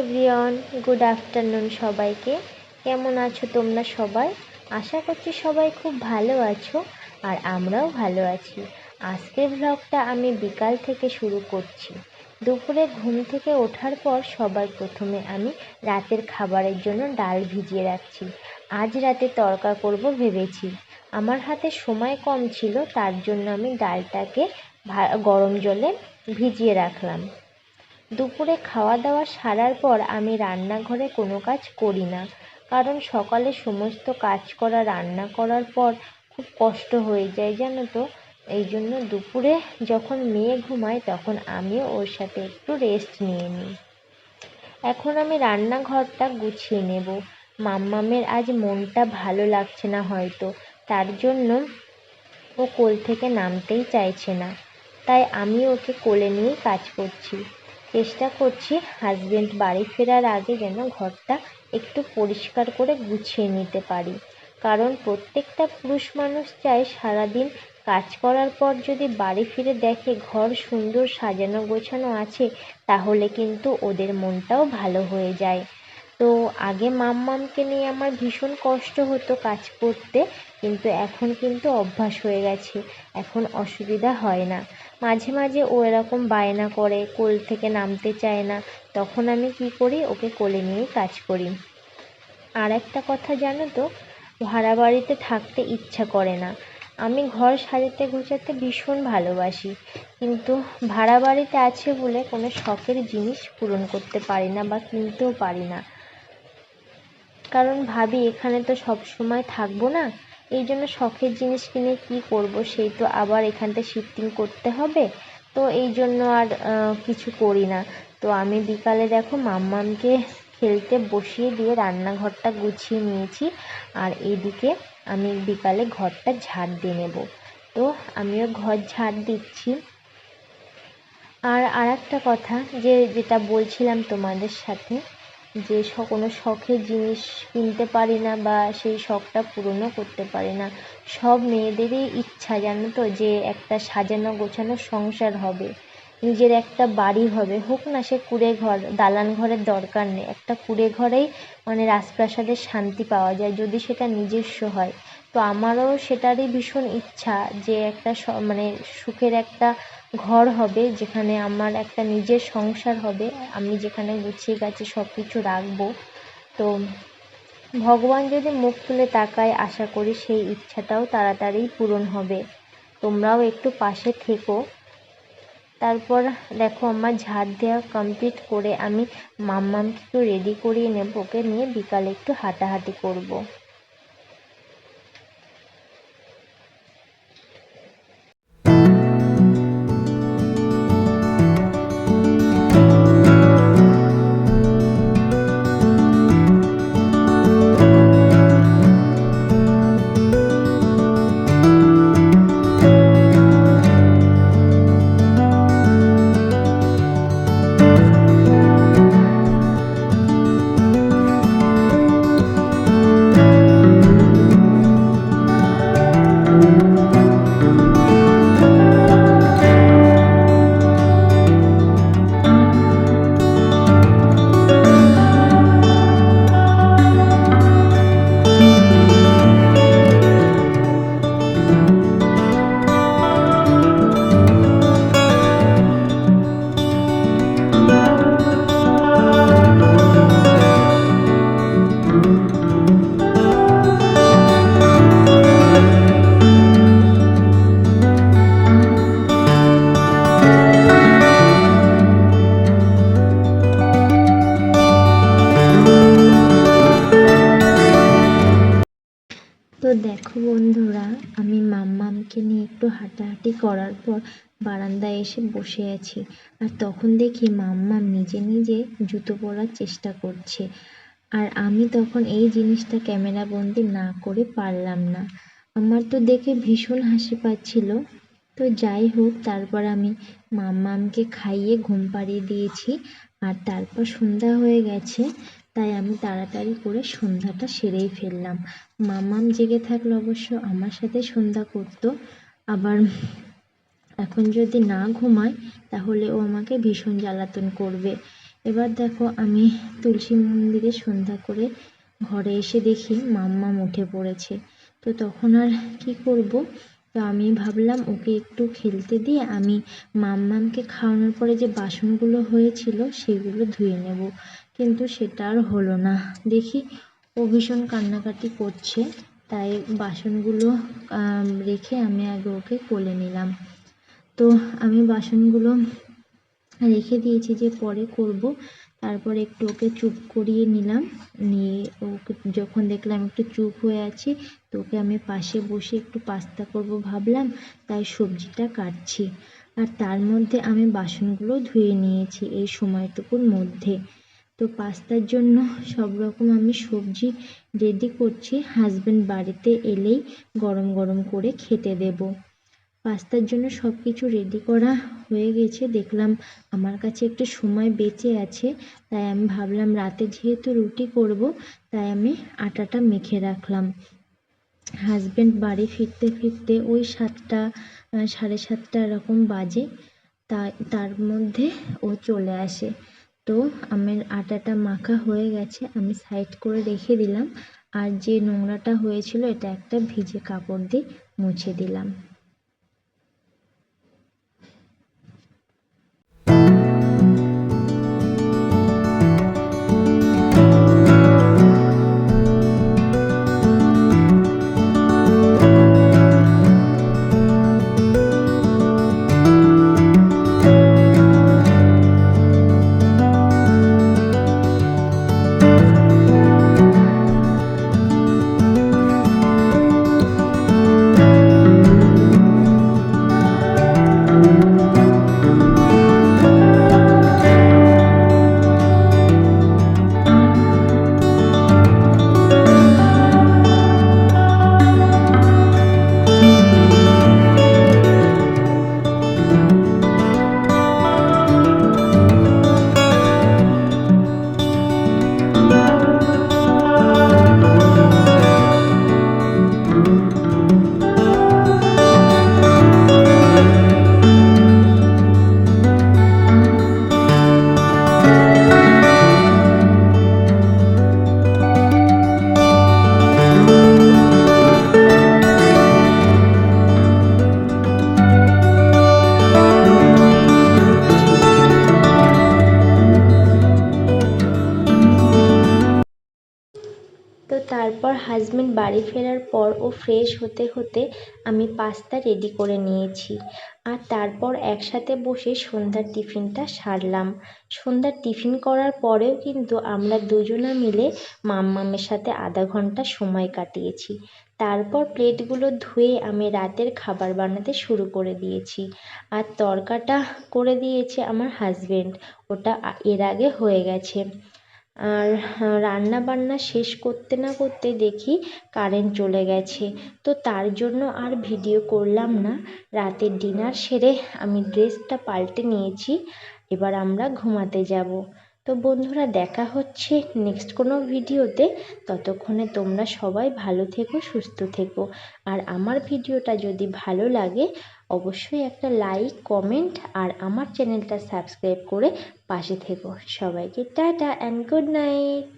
Everyone, good afternoon সবাইকে। কেমন আছো তোমরা সবাই? আশা করছি সবাই খুব ভালো আছো আর আমরাও ভালো আছি। আজকের ব্লগটা আমি বিকাল থেকে শুরু করছি। দুপুরে ঘুম থেকে ওঠার পর সবার প্রথমে আমি রাতের খাবারের জন্য ডাল ভিজিয়ে রাখছি। আজ রাতে তড়কা করব ভেবেছি। আমার হাতে সময় কম ছিল, তার জন্য আমি ডালটাকে গরম জলে ভিজিয়ে রাখলাম। দুপুরে খাওয়া দাওয়া সারার পর আমি রান্নাঘরে কোনো কাজ করি না। কারণ সকালে সমস্ত কাজ করা, রান্না করার পর খুব কষ্ট হয়ে যায়, জানো তো? এই জন্য দুপুরে যখন মেয়ে ঘুমায় তখন আমিও ওর সাথে একটু রেস্ট নিয়ে নিই। এখন আমি রান্নাঘরটা গুছিয়ে নেব। মাম্মামের আজ মনটা ভালো লাগছে না হয়তো। তার জন্য ও কোল থেকে নামতেই চাইছে না। তাই আমি ওকে কোলে নিয়েই কাজ করছি। চেষ্টা করছি হাজবেন্ড বাড়ি ফেরার আগে যেন ঘরটা একটু পরিষ্কার করে গুছিয়ে নিতে পারি। কারণ প্রত্যেকটা পুরুষ মানুষ চায় সারাদিন কাজ করার পর যদি বাড়ি ফিরে দেখে ঘর সুন্দর সাজানো গোছানো আছে, তাহলে কিন্তু ওদের মনটাও ভালো হয়ে যায়। তো আগে মাম্মামকে নিয়ে আমার ভীষণ কষ্ট হতো কাজ করতে, কিন্তু এখন কিন্তু অভ্যাস হয়ে গেছে। এখন অসুবিধা হয় না। মাঝে মাঝে ও এরকম বায়না করে, কোল থেকে নামতে চায় না। তখন আমি কি করি? ওকে কোলে নিয়েই কাজ করি। আর একটা কথা জানো তো, ভাড়া বাড়িতে থাকতে ইচ্ছা করে না। আমি ঘর সাজাতে গোছাতে ভীষণ ভালোবাসি, কিন্তু ভাড়া বাড়িতে আছে বলে কোনো শখের জিনিস পূরণ করতে পারি না বা কিনতেও পারি না। কারণ ভাবি, এখানে তো সব সময় থাকব না। এই জন্য শখের জিনিস কিনে কী করব? সেই তো আবার এখানটা শিফটিং করতে হবে। তো এই জন্য আর কিছু করি না। তো আমি বিকালে দেখো মাম্মামকে খেলতে বসিয়ে দিয়ে রান্নাঘরটা গুছিয়ে নিয়েছি। আর এদিকে আমি বিকালে ঘরটা ঝাড় দিয়ে নেব। তো আমিও ঘর ঝাড় দিচ্ছি। আর আর একটা কথা যে, যেটা বলছিলাম তোমাদের সাথে যে কোনো শখের জিনিস কিনতে পারি না বা সেই শখটা পূরণও করতে পারি না। সব মেয়েদেরই ইচ্ছা, জানো তো, যে একটা সাজানো গোছানো সংসার হবে। নিজের একটা বাড়ি হবে, হোক না সে কুঁড়ে ঘর, দালান ঘরের দরকার নেই। একটা কুঁড়ে ঘরেই মানে রাজপ্রাসাদের শান্তি পাওয়া যায়, যদি সেটা নিজস্ব হয়। তো আমারও সেটারই ভীষণ ইচ্ছা যে একটা মানে সুখের একটা ঘর হবে যেখানে আমার একটা নিজের সংসার হবে। আমি যেখানে গুছিয়ে গাছে সব কিছু রাখব। তো ভগবান যদি মুখ তুলে তাকায়, আশা করি সেই ইচ্ছাটাও তাড়াতাড়ি পূরণ হবে। তোমরাও একটু পাশে থেকো। তারপর দেখো আমার ঝাড় দেওয়া কমপ্লিট করে আমি মাম্মামকে একটু রেডি করিয়ে নেব। ওকে নিয়ে বিকালে একটু হাঁটাহাঁটি করব। তো দেখো বন্ধুরা, আমি মাম্মামকে নিয়ে একটু হাঁটাহাঁটি করার পর বারান্দায় এসে বসে আছি। আর তখন দেখি মাম্মাম নিজে নিজে জুতো পরার চেষ্টা করছে। আর আমি তখন এই জিনিসটা ক্যামেরা বন্দি না করে পারলাম না। আমার তো দেখে ভীষণ হাসি পাচ্ছিল। তো যাই হোক, তারপর আমি মাম্মামকে খাইয়ে ঘুম পাড়িয়ে দিয়েছি। আর তারপর সন্ধ্যা হয়ে গেছে। তাই আমি তাড়াতাড়ি করে সন্ধ্যাটা সেরেই ফেললাম। মামাম জেগে থাকলে অবশ্য, আমার সাথে সন্ধ্যা করতো। আবার এখন যদি না ঘুমায়, তাহলে ও আমাকে ভীষণ জ্বালাতন করবে। এবার দেখো, আমি তুলসী মন্দিরে সন্ধ্যা করে ঘরে এসে দেখি মাম্মাম উঠে পড়েছে। তো তখন আর কি করব? তো আমি ভাবলাম, ওকে একটু খেলতে দিয়ে আমি মাম্মামকে খাওয়ানোর পরে যে বাসনগুলো হয়েছিল, সেগুলো ধুয়ে নেব। কিন্তু সেটা আর হলো না। দেখি, ও ভীষণ কান্নাকাটি করছে, তাই বাসনগুলো রেখে আমি আগে ওকে কোলে নিলাম। তো আমি বাসনগুলো রেখে দিয়েছি যে পরে করব, তারপর একটু ওকে চুপ করিয়ে নিলাম। নিয়ে ওকে যখন দেখলাম একটু চুপ হয়ে আছি, তো ওকে আমি পাশে বসে একটু পাস্তা করব ভাবলাম, তাই সবজিটা কাটছি। আর তার মধ্যে আমি বাসনগুলো ধুয়ে নিয়েছি এই সময়টুকুর মধ্যে। তো পাস্তার জন্য সব রকম আমি সবজি রেডি করছি। হাজবেন্ড বাড়িতে এলেই গরম গরম করে খেতে দেবো। পাস্তার জন্য সব কিছু রেডি করা হয়ে গেছে। দেখলাম আমার কাছে একটু সময় বেঁচে আছে, তাই আমি ভাবলাম রাতে যেহেতু রুটি করব, তাই আমি আটাটা মেখে রাখলাম। হাজবেন্ড বাড়ি ফিরতে ফিরতে ওই সাতটা সাড়ে সাতটা এরকম বাজে, তাই তার মধ্যে ও চলে আসে। তো আমার আটাটা মাখা হয়ে গেছে, আমি সাইড করে রেখে দিলাম। আর যে নোংরাটা হয়েছিল, এটা একটা ভিজে কাপড় দিয়ে মুছে দিলাম। তারপর হাজবেন্ড বাড়ি ফেরার পর ও ফ্রেশ হতে হতে আমি পাস্তা রেডি করে নিয়েছি। আর তারপর একসাথে বসে সন্ধ্যার টিফিনটা সারলাম। সন্ধ্যার টিফিন করার পরেও কিন্তু আমরা দুজনা মিলে মাম্মামের সাথে আধা ঘণ্টা সময় কাটিয়েছি। তারপর প্লেটগুলো ধুয়ে আমি রাতের খাবার বানাতে শুরু করে দিয়েছি। আর তরকাটা করে দিয়েছে আমার হাজবেন্ড ওটা এর আগে হয়ে গেছে। আর রান্না বান্না শেষ করতে না করতে দেখি কারেন্ট চলে গেছে। তো তার জন্য আর ভিডিও করলাম না। রাতের ডিনার সেরে আমি ড্রেসটা পাল্টে নিয়েছি। এবার আমরা ঘুমাতে যাব। তো বন্ধুরা, দেখা হচ্ছে নেক্সট কোনো ভিডিওতে। ততক্ষণে তোমরা সবাই ভালো থেকো, সুস্থ থেকো। আর আমার ভিডিওটা যদি ভালো লাগে অবশ্যই একটা লাইক কমেন্ট আর আমার চ্যানেলটা সাবস্ক্রাইব করে পাশে থেকো। সবাইকে টাটা অ্যান্ড গুড নাইট